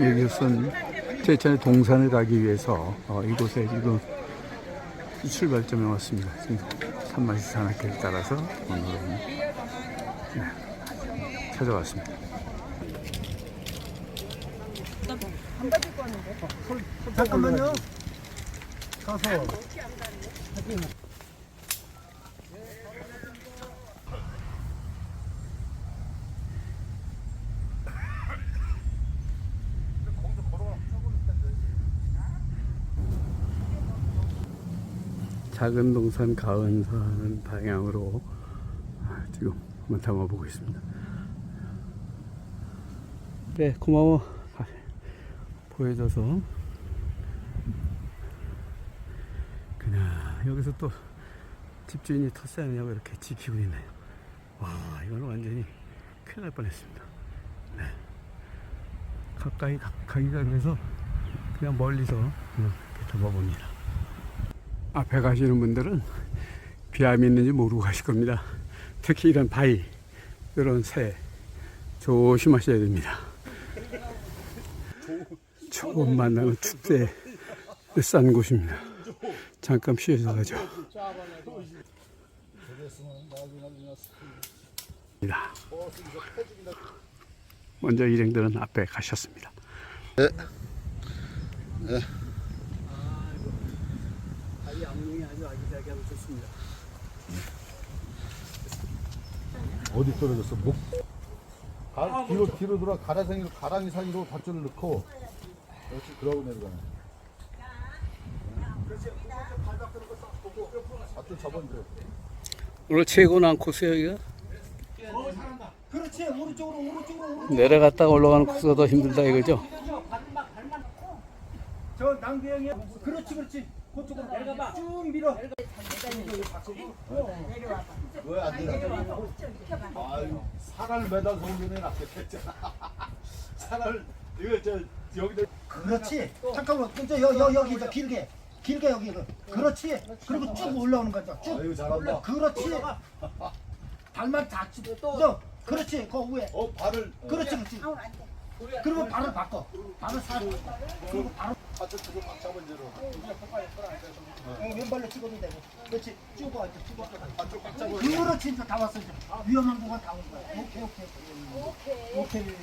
여기서는 제천의 동산을 가기 위해서 어, 이곳에 지금 출발점에 왔습니다. 산마시 산악회를 따라서 오늘은 네, 찾아왔습니다. 잠깐만요. 가서 작은 동산 가은산 방향으로 아, 지금 한번 담아보고 있습니다. 네, 고마워. 아, 보여줘서. 그냥 여기서 또 집주인이 텃세하느냐고 이렇게 지키고 있네요. 와, 이건 완전히 큰일 날 뻔했습니다. 네. 가까이 가, 가기가 그래서 그냥 멀리서 이렇게 담아봅니다. 앞에 가시는 분들은 비암이 있는지 모르고 가실 겁니다. 특히 이런 바위, 이런 새 조심하셔야 됩니다. 처음 만나는 축제에 싼 곳입니다. 잠깐 쉬어서 가죠. 먼저 일행들은 앞에 가셨습니다. 바위 앞문이 아주 아기자기하고 좋습니다. 어디 떨어졌어? 목. 가, 뒤로 뒤로 돌아 가라생이로 가랑이 사이로 밧줄을 넣고 그렇지 그러고 내려가네. 밧줄 접어줘. 오늘 최고 난 코스 여기가 그렇지 오른쪽으로 오른쪽으로 오른쪽 내려갔다가 올라가는 코스가 더 힘들다 이거죠? 저 낭비 형이 그렇지 그렇지 그쪽으로 내려가봐. 쭉 밀어. 왜안 되나? 아유 산을 매달서 오는 애 낫겠다. 산을 이거 저 여기다. 그렇지. 잠깐만 저 여, 여, 여기 저 길게. 길게 여기 그렇지. 그리고 쭉 올라오는 거죠. 쭉 아유 잘한다. 그렇지. 발만 닿지 너 그렇지. 그 위에. 어 발을. 그렇지 그렇지. 그리고 발을 바꿔. 발을 사 그리고 바로 밧줄 두고 막 잡은 대로 어, 왼발로 찍어도 되고 그렇지 쭉 와, 쭉 와. 밧줄 꽉 잡아. 그렇지 이제 다 왔어 이제 위험한 구간 다온 거야 오케이 오케이 오케이 오케이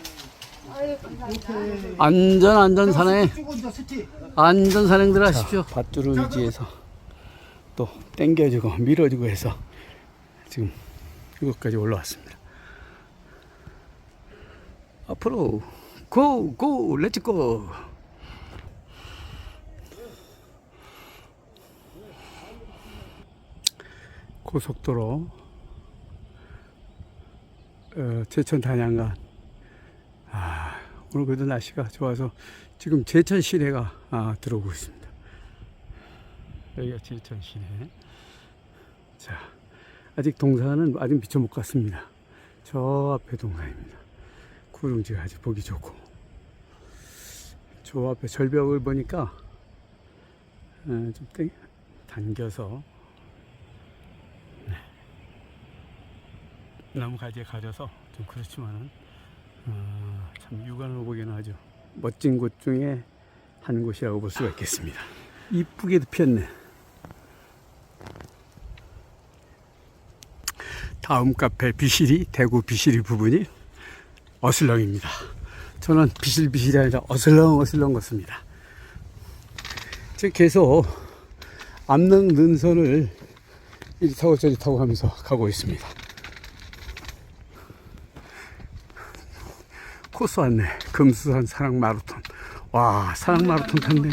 안전 안전 산행 쭉 이제 스티 안전 산행들 하십시오. 밧줄을 의지해서 또 당겨주고 밀어주고 해서 지금 이곳까지 올라왔습니다. 앞으로 고! 고! 렛츠 고! 고속도로 어, 제천 단양간 아, 오늘 그래도 날씨가 좋아서 지금 제천 시내가 아, 들어오고 있습니다. 여기가 제천 시내. 자, 아직 동산은 아직 미처 못 갔습니다. 저 앞에 동산입니다. 구릉지가 아주 보기 좋고. 저 앞에 절벽을 보니까 어, 좀 땡, 당겨서 나무 가지에 가려서 좀 그렇지만은 어, 참 육안으로 보기에는 아주 멋진 곳 중에 한 곳이라고 볼 수가 있겠습니다. 이쁘게도 피었네. 다음 카페 비실이 대구 비실이 부분이 어슬렁입니다. 저는 비실비실이 아니라 어슬렁 어슬렁 걷습니다. 계속 암릉 능선을 이리 타고 저리 타고 하면서 가고 있습니다. 코스 왔네. 금수산 사랑 마라톤. 와, 사랑 마라톤 탔네.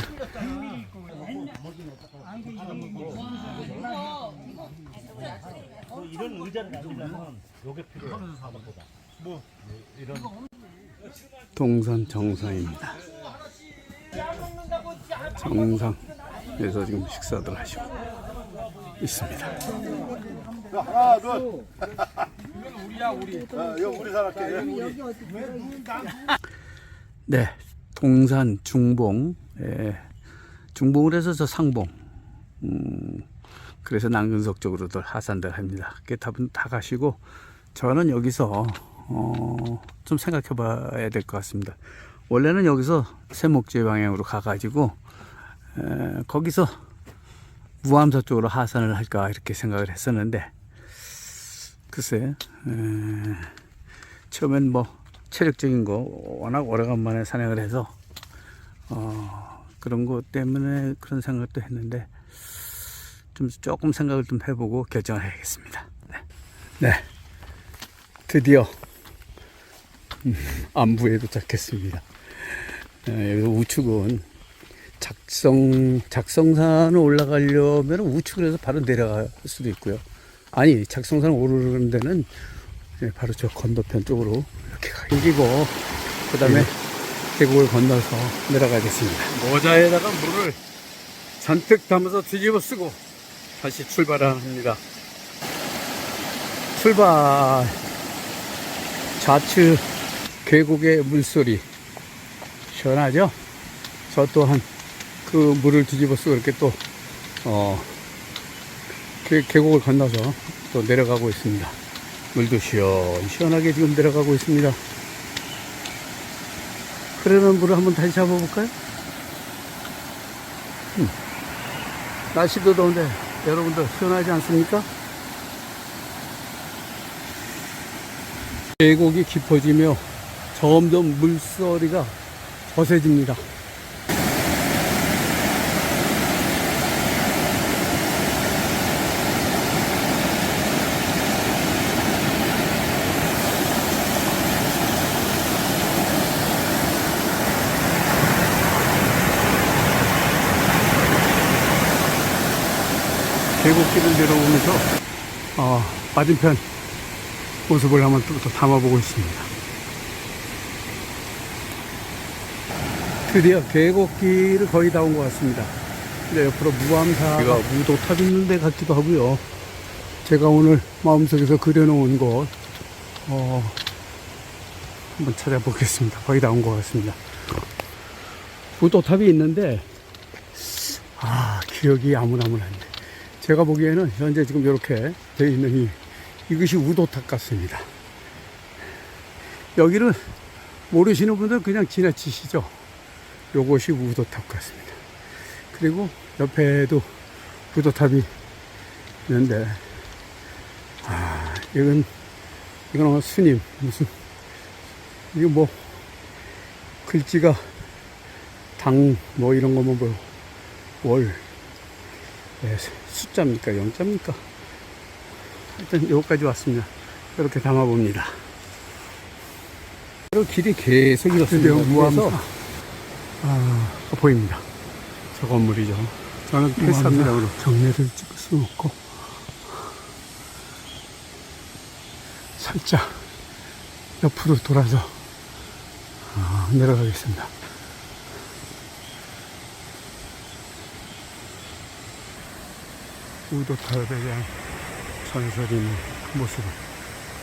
이런 의자를 가지려면 요게 이런 동산 정상입니다. 정상에서 지금 식사들 하시고 있습니다. 하나 둘. 살았게. 네, 동산 중봉, 예, 중봉을 해서 저 상봉, 음, 그래서 남근석 쪽으로들 하산들 합니다. 깨탑은 다 가시고 저는 여기서 어, 좀 생각해 봐야 될 것 같습니다. 원래는 여기서 세목지 방향으로 가가지고, 에, 거기서 무암사 쪽으로 하산을 할까 이렇게 생각을 했었는데, 글쎄, 에, 처음엔 뭐 체력적인 거 워낙 오래간만에 산행을 해서, 어, 그런 것 때문에 그런 생각도 했는데, 좀 조금 생각을 좀 해보고 결정을 해야겠습니다. 네. 네. 드디어 음, 안부에 도착했습니다. 어, 여기서 우측은 작성 작성산을 올라가려면 우측을 해서 바로 내려갈 수도 있고요. 아니 작성산 오르는 데는 예, 바로 저 건너편 쪽으로 이렇게 가기고 그 다음에 계곡을 건너서 내려가겠습니다. 모자에다가 물을 잔뜩 담아서 뒤집어 쓰고 다시 출발합니다. 출발. 좌측 계곡의 물소리 시원하죠? 저 또한 그 물을 뒤집어 쓰고 이렇게 또, 어, 계- 계곡을 건너서 또 내려가고 있습니다. 물도 시원시원하게 지금 내려가고 있습니다. 흐르는 물을 한번 다시 잡아볼까요? 음. 날씨도 더운데 여러분들 시원하지 않습니까? 계곡이 깊어지며 점점 물소리가 거세집니다. 계곡길을 내려오면서 어, 맞은편 모습을 한번 또, 또 담아보고 있습니다. 드디어 계곡길을 거의 다 온 것 같습니다. 근데 옆으로 무암사가 무도탑 있는 데 같기도 하고요. 제가 오늘 마음속에서 그려놓은 곳, 어, 한번 찾아보겠습니다. 거의 다 온 것 같습니다. 무도탑이 있는데, 아, 기억이 아무나무나한데. 제가 보기에는 현재 지금 이렇게 되어 있는 이 이것이 우도탑 같습니다. 여기를 모르시는 분들은 그냥 지나치시죠. 요것이 우도탑 같습니다. 그리고 옆에도 우도탑이 있는데, 아, 이건, 이건 아마 스님, 무슨, 이거 뭐, 글씨가 당, 뭐 이런 거면 뭐, 월, 네, 숫자입니까? 영자입니까? 하여튼 여기까지 왔습니다. 이렇게 담아봅니다. 그리고 길이 계속 이렇습니다. 무암사. 아, 보입니다. 저 건물이죠. 저는 패스합니다. 경례를 찍을 수 없고 살짝 옆으로 돌아서 아, 내려가겠습니다. 우도탑에 대한 전설이 있는 그 모습을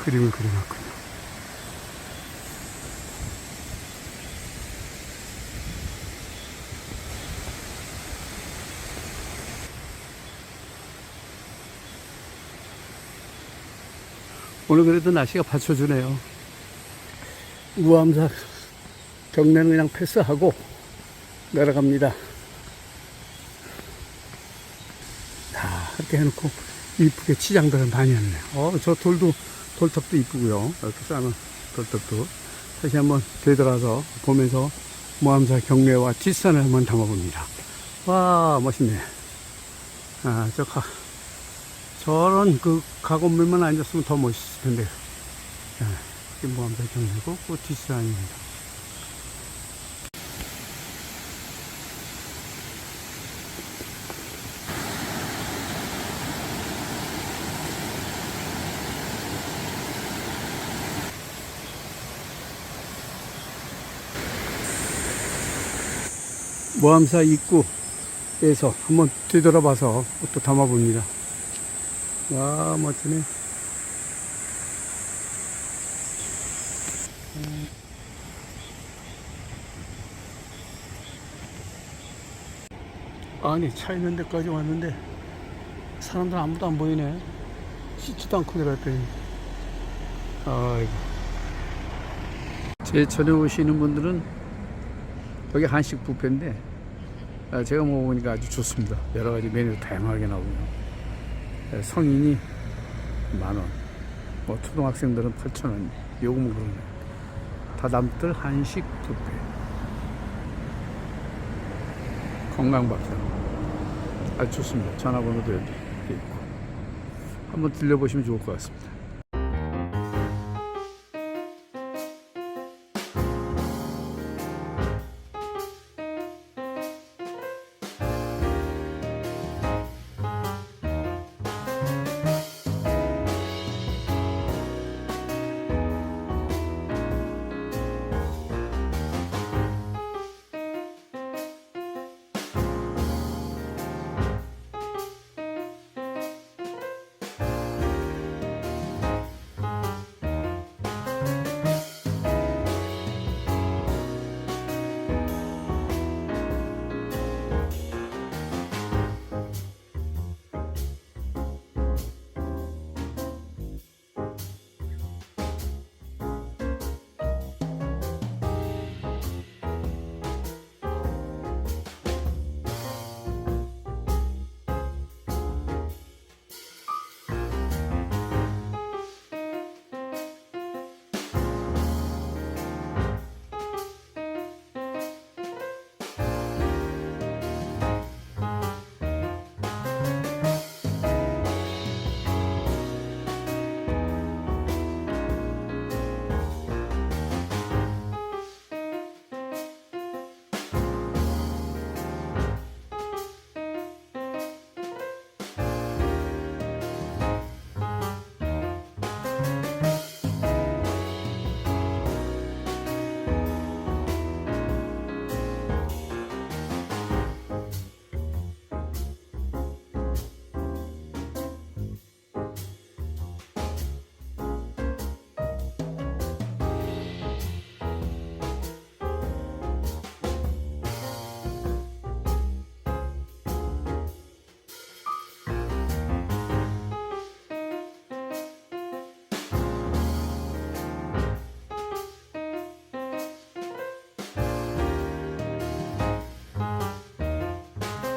그림을 그려놨군요. 오늘 그래도 날씨가 받쳐주네요. 우암사 경내는 그냥 패스하고 내려갑니다. 이렇게 해놓고 이쁘게 치장들을 많이 했네. 어, 저 돌도, 돌탑도 이쁘고요. 이렇게 쌓는 돌탑도. 다시 한번 되돌아서 보면서 모함사 경례와 뒷산을 한번 담아봅니다. 와, 멋있네. 아, 저 가, 저런 그 가건물만 앉았으면 더 멋있을 텐데. 자, 이게 모함사 경례고, 그 뒷산입니다. 모함사 입구에서 한번 뒤돌아봐서 또 담아봅니다. 와, 멋지네. 아니, 차 있는 데까지 왔는데 사람들 아무도 안 보이네. 씻지도 않고 내려왔더니. 아이고. 제천에 오시는 분들은 여기 한식 뷔페인데 아, 제가 먹어보니까 아주 좋습니다. 여러 가지 메뉴 다양하게 나오고요. 네, 성인이 만 원, 뭐 초등학생들은 8천 원, 요금은 그런. 다담들 한식 뷔페. 건강밥상. 아주 좋습니다. 전화번호도 여기 있고. 한번 들려보시면 좋을 것 같습니다.